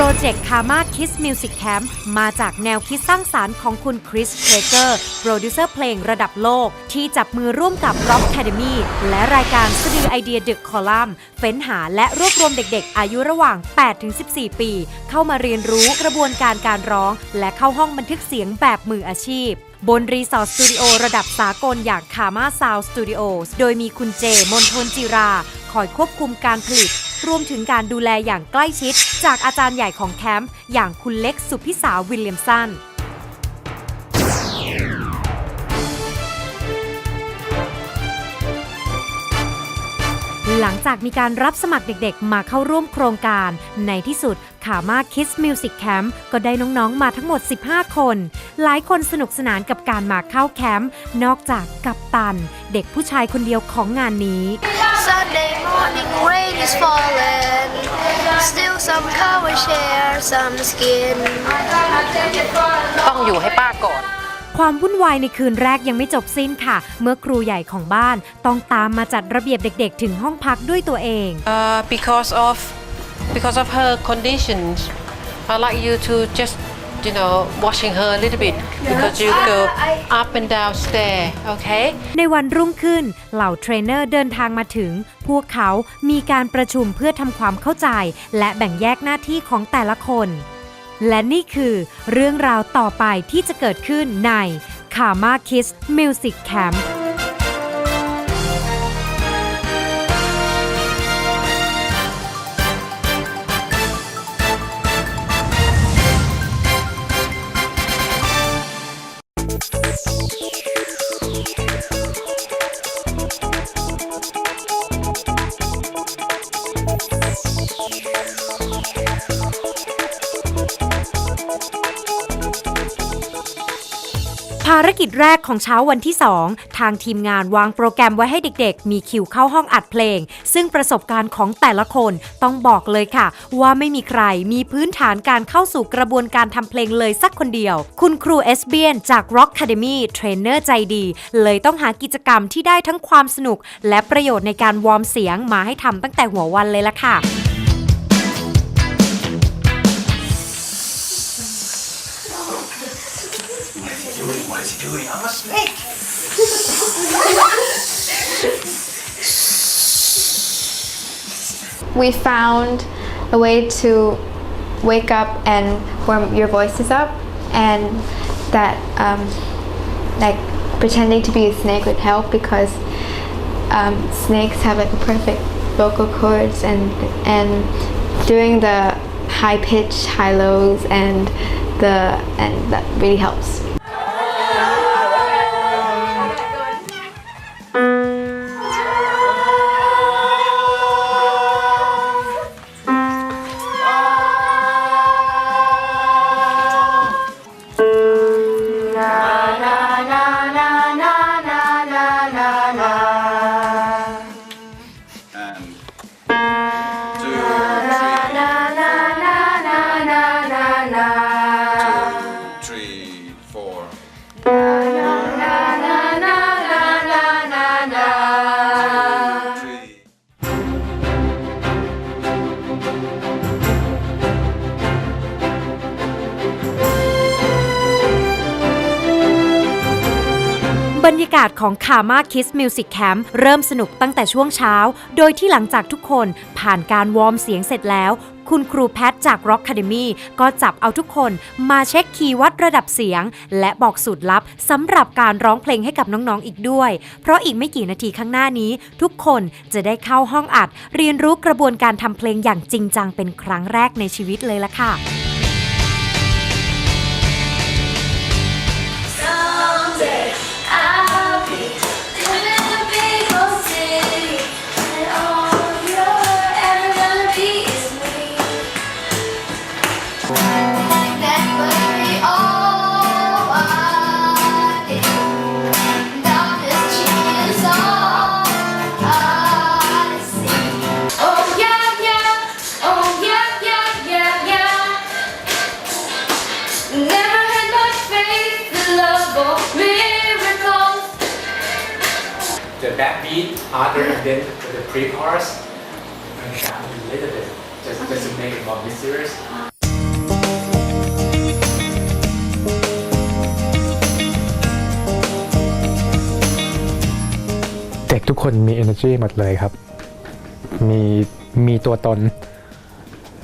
โปรเจกต์ Karma Kids Music Camp มาจากแนวคิดสร้างสารรค์ของคุณคริสเคเกอร์โปรดิวเซอร์เพลงระดับโลก ที่จับมือร่วมกับ Rock Academy และรายการสตีไอเดียดึกคอลัมน์เฟ้นหาและรวบรวมเด็กๆ อายุระหว่าง 8-14 ปี เข้ามาเรียนรู้กระบวนการการร้อง และเข้าห้องบันทึกเสียงแบบมืออาชีพบนรีสอร์ทสตูดิโอระดับสากลอย่าง Karma Sound Studios โดยมีคุณเจมนทนจิรา คอยควบคุมการผลิต รวมถึงการดูแลอย่างใกล้ชิด จากอาจารย์ใหญ่ของแคมป์อย่างคุณเล็กสุพิสาววิลเลียมสันหลังจากมีการรับสมัครเด็กๆ มาเข้าร่วมโครงการ ในที่สุดขามา Kids Music Camp ก็ได้น้องๆ มาทั้งหมด 15 คน หลายคนสนุกสนานกับการมาเข้าแคมป์นอกจากกัปตัน เด็กผู้ชายคนเดียวของงานนี้ Sunday morning rain is falling. Still some cover share some skin. ต้องอยู่ให้ป้าก่อนความวุ่นวายในคืนแรกยังไม่จบสิ้นค่ะ เมื่อครูใหญ่ของบ้านต้องตามมาจัดระเบียบเด็กๆ ถึงห้องพักด้วยตัวเอง uh, because of because of her conditions I like you to just you know watching her a little bit because you go up and down stair okay ในวันรุ่งขึ้น เหล่าเทรนเนอร์เดินทางมาถึง พวกเขามีการประชุมเพื่อทำความเข้าใจ และแบ่งแยกหน้าที่ของแต่ละคน และนี่คือเรื่องราวต่อไปที่จะเกิดขึ้นใน Karma Kids Music Camp ภารกิจแรกของเช้าวันที่ 2 ทางทีมงานวางโปรแกรมไว้ให้เด็กๆ มีคิวเข้าห้องอัดเพลง ซึ่งประสบการณ์ของแต่ละคนต้องบอกเลยค่ะ ว่าไม่มีใครมีพื้นฐานการเข้าสู่กระบวนการทำเพลงเลยสักคนเดียว คุณครูเอสเบียนจาก Rock Academy เทรนเนอร์ใจดี เลยต้องหากิจกรรมที่ได้ทั้งความสนุก และประโยชน์ในการวอร์มเสียงมาให้ทำตั้งแต่หัววันเลยล่ะค่ะ we found a way to wake up and warm your voices up and that um, like pretending to be a snake would help because um, snakes have like a perfect vocal cords and and doing the high pitch high lows and the and that really helps บรรยากาศของ Karma Kids Music Camp เริ่มสนุกตั้งแต่ช่วงเช้า โดยที่หลังจากทุกคนผ่านการวอร์มเสียงเสร็จแล้ว คุณครูแพทจาก Rock Academy ก็จับเอาทุกคนมาเช็คคีย์วัดระดับเสียง และบอกสูตรลับสำหรับการร้องเพลงให้กับน้องๆอีกด้วย เพราะอีกไม่กี่นาทีข้างหน้านี้ ทุกคนจะได้เข้าห้องอัด เรียนรู้กระบวนการทำเพลงอย่างจริงจังเป็นครั้งแรกในชีวิตเลยละค่ะ other and then the, the pre-parts a little bit just, just to make it more mysterious. เด็กทุกคนมี energy หมดเลยครับ มีมีตัวตน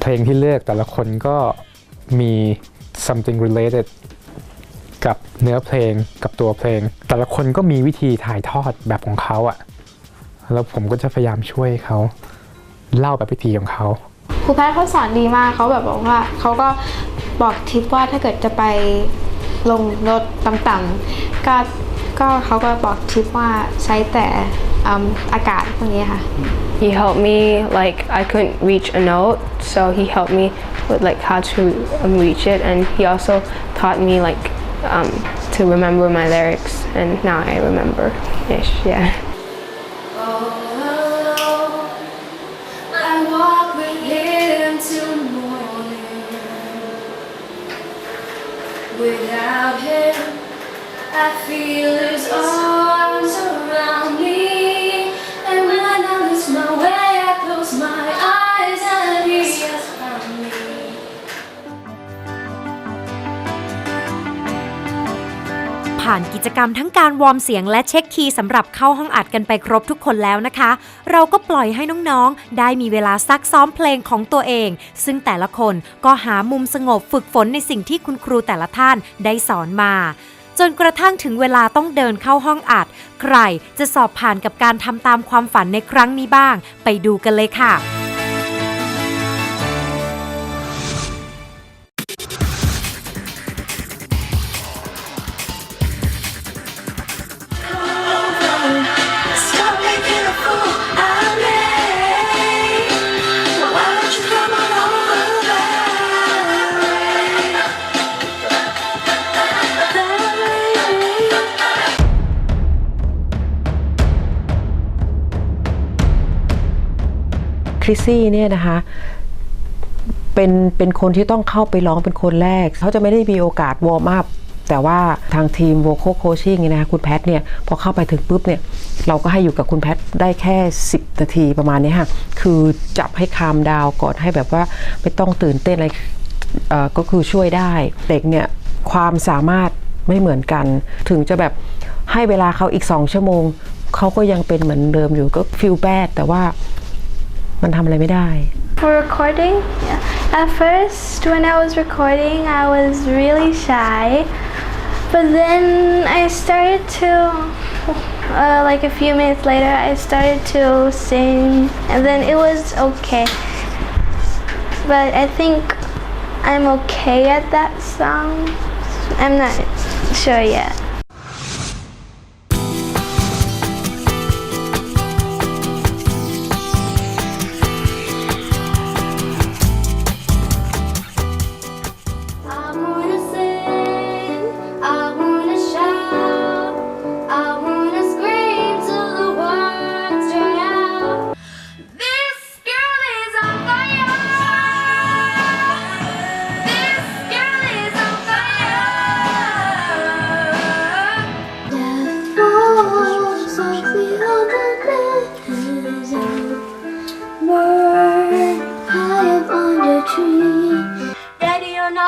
เพลงที่เลือกแต่ละคนก็มี something related กับเนื้อเพลงกับตัวเพลง แต่ละคนก็มีวิธีถ่ายทอดแบบของเขาอะ่ะ แล้วผมก็จะพยายามช่วยเขาเล่าแบบวิธีของเขาครูแพทย์เขาสอนดีมากเขาแบบบอกว่าเขาก็บอกทิปว่าถ้าเกิดจะไปลงรถต่ำๆก็ก็เขาก็บอกทิปว่าใช้แต่อืมอากาศพวกนี้ค่ะ He helped me like I couldn't reach a note, so he helped me with like how to um, reach it, and he also taught me like um, to remember my lyrics, and now I remember ish. Yeah. Without him, I feel his arms around me. ผ่านกิจกรรมทั้งการวอร์มเสียงและเช็คคีย์สำหรับเข้าห้องอัดกันไปครบทุกคนแล้วนะคะ เราก็ปล่อยให้น้องๆ ได้มีเวลาซักซ้อมเพลงของตัวเอง ซึ่งแต่ละคนก็หามุมสงบฝึกฝนในสิ่งที่คุณครูแต่ละท่านได้สอนมาจนกระทั่งถึงเวลาต้องเดินเข้าห้องอัด ใครจะสอบผ่านกับการทำตามความฝันในครั้งนี้บ้าง ไปดูกันเลยค่ะ คริสซี่เนี่ยนะคะเป็นเป็นคนที่ต้องเข้าไปร้องเป็นคนแรก เขาจะไม่ได้มีโอกาสวอร์มอัพแต่ว่าทางทีมโว c a l โคช i ิ g เนี่ยนะคะคุณแพทเนี่ยพอเข้าไปถึงปุ๊บเนี่ยเราก็ให้อยู่กับคุณแพทได้แค่ 10 นาทีประมาณนี้ค่ะ คือจับให้คามดาวก่อนให้แบบว่าไม่ต้องตื่นเต้นอะไรก็คือช่วยได้เด็กเนี่ยความสามารถไม่เหมือนกัน ถึงจะแบบให้เวลาเขาอีก 2 ชั่วโมง เขาก็ยังเป็นเหมือนเดิมอยู่ก็ฟิลแบดแต่ว่า มันทำอะไรไม่ได้ For recording, at first when I was recording, I was really shy. But then I started to, uh, like a few minutes later, I started to sing, and then it was okay. But I think I'm okay at that song. I'm not sure yet.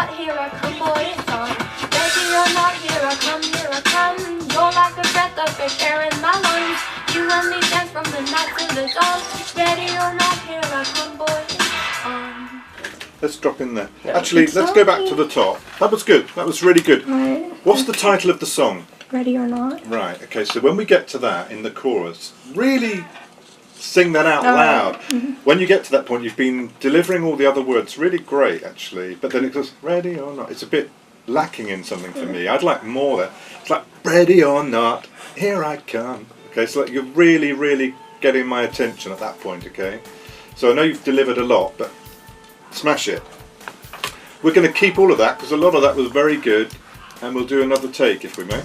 Not, here I come, boy, it's on. Ready or not, here I come, here I come. You're like a breath of fresh air in my lungs. You and me dance from the night to the dawn. Ready or not, here I come, boy, it's on. Let's drop in there. Actually, let's go back to the top. That was good. That was really good. What's the title of the song? Ready or not? Right. Okay. So when we get to that in the chorus, really sing that out loud. Mm-hmm. When you get to that point, you've been delivering all the other words really great, actually. But then it goes ready or not. It's a bit lacking in something for me. Mm-hmm. I'd like more there. It's like ready or not, here I come. Okay. So like you're really, really getting my attention at that point. Okay. So I know you've delivered a lot, but smash it. We're going to keep all of that because a lot of that was very good, and we'll do another take if we may.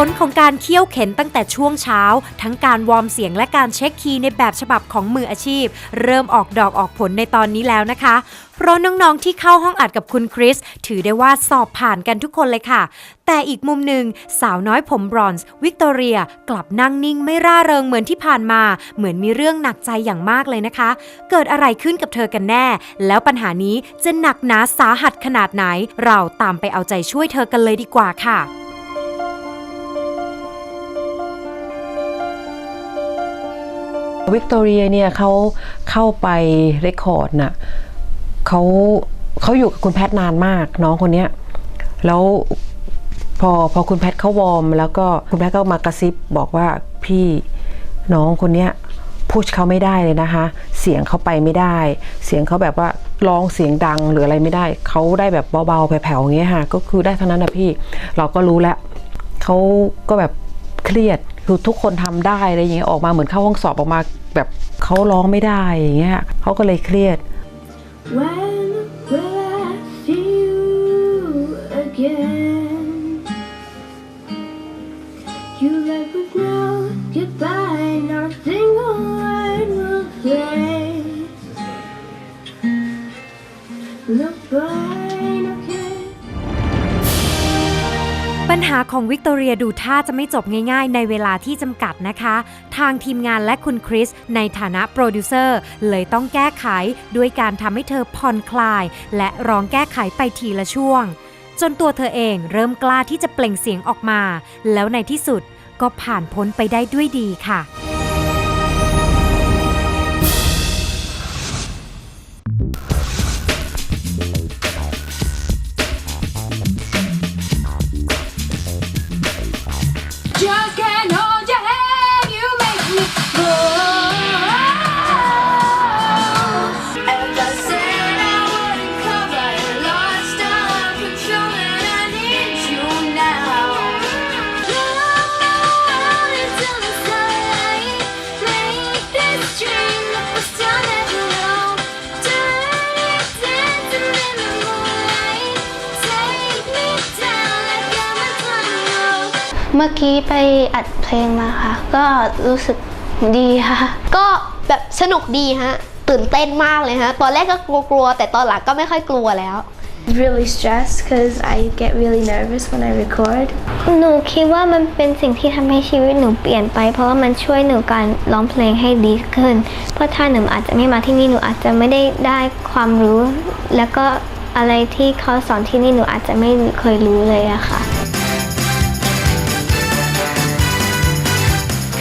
ผลของการเคี่ยวเข็นตั้งแต่ช่วงเช้า ทั้งการวอร์มเสียงและการเช็คคีย์ในแบบฉบับของมืออาชีพ เริ่มออกดอกออกผลในตอนนี้แล้วนะคะ เพราะน้องๆที่เข้าห้องอัดกับคุณคริส ถือได้ว่าสอบผ่านกันทุกคนเลยค่ะ แต่อีกมุมหนึ่งสาวน้อยผมบรอนซ์วิกตอเรียกลับนั่งนิ่งไม่ร่าเริงเหมือนที่ผ่านมา เหมือนมีเรื่องหนักใจอย่างมากเลยนะคะ เกิดอะไรขึ้นกับเธอกันแน่ แล้วปัญหานี้จะหนักหนาสาหัสขนาดไหน เราตามไปเอาใจช่วยเธอกันเลยดีกว่าค่ะ วิกตอเรียเนี่ยเขาเข้าไปเรคคอร์ดน่ะเขาเขาอยู่กับคุณแพทนานมากน้องคนเนี้ยแล้วพอพอคุณแพทเขาวอร์ม แล้วก็คุณแพทก็มากระซิบบอกว่าพี่น้องคนเนี้ยพุชเขาไม่ได้เลยนะคะ เสียงเขาไปไม่ได้ เสียงเขาแบบว่าร้องเสียงดังหรืออะไรไม่ได้ เขาได้แบบเบาๆแผ่วๆอย่างเงี้ยค่ะ ก็คือได้เท่านั้นนะพี่ เราก็รู้แล้วเขาก็แบบเครียด คือทุกคนทำได้อะไรอย่างเงี้ยออกมาเหมือนเข้าห้องสอบออกมา แบบเขาร้องไม่ได้อย่างเงี้ยเขาก็เลยเครียด When will I see you again? าของวิกตอเรียดูท่าจะไม่จบง่ายๆ ในเวลาที่จำกัดนะคะ ทางทีมงานและคุณคริส ในฐานะโปรดิวเซอร์ เลยต้องแก้ไขด้วยการทำให้เธอผ่อนคลาย และร้องแก้ไขไปทีละช่วง จนตัวเธอเองเริ่มกล้าที่จะเปล่งเสียงออกมา แล้วในที่สุดก็ผ่านพ้นไปได้ด้วยดีค่ะ เมื่อกี้ไปอัดเพลงมาค่ะ ก็รู้สึก ดีค่ะ ก็แบบสนุกดีฮะ ตื่นเต้นมากเลยฮะ ตอนแรกก็กลัวๆ แต่ตอนหลังก็ไม่ค่อยกลัวแล้ว really stressed because I get really nervous when I record. หนูคิดว่ามันเป็นสิ่งที่ทำให้ชีวิตหนูเปลี่ยนไป เพราะว่ามันช่วยหนูการร้องเพลงให้ดีขึ้น เพราะถ้าหนูอาจจะไม่มาที่นี่หนูอาจจะไม่ได้ได้ความรู้ แล้วก็อะไรที่เขาสอนที่นี่หนูอาจจะไม่เคยรู้เลยอะค่ะ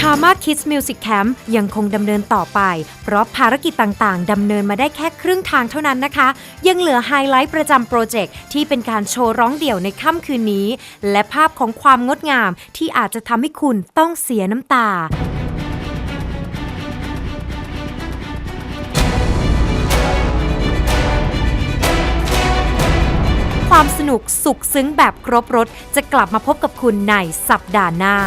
คา m า Kids Music Camp ยังคงดำเนินต่อไป เพราะภารกิจต่างๆดำเนินมาได้แค่ครึ่งทางเท่านั้นนะคะ ยังเหลือไฮไลท์ประจำโปรเจกต์ที่เป็นการโชว์ร้องเดี่ยวในค่ำคืนนี้ และภาพของความงดงามที่อาจจะทำให้คุณต้องเสียน้ำตาความสนุกสุขซึ้งแบบครบรถจะกลับมาพบกับคุณในสัปดาห์หน้า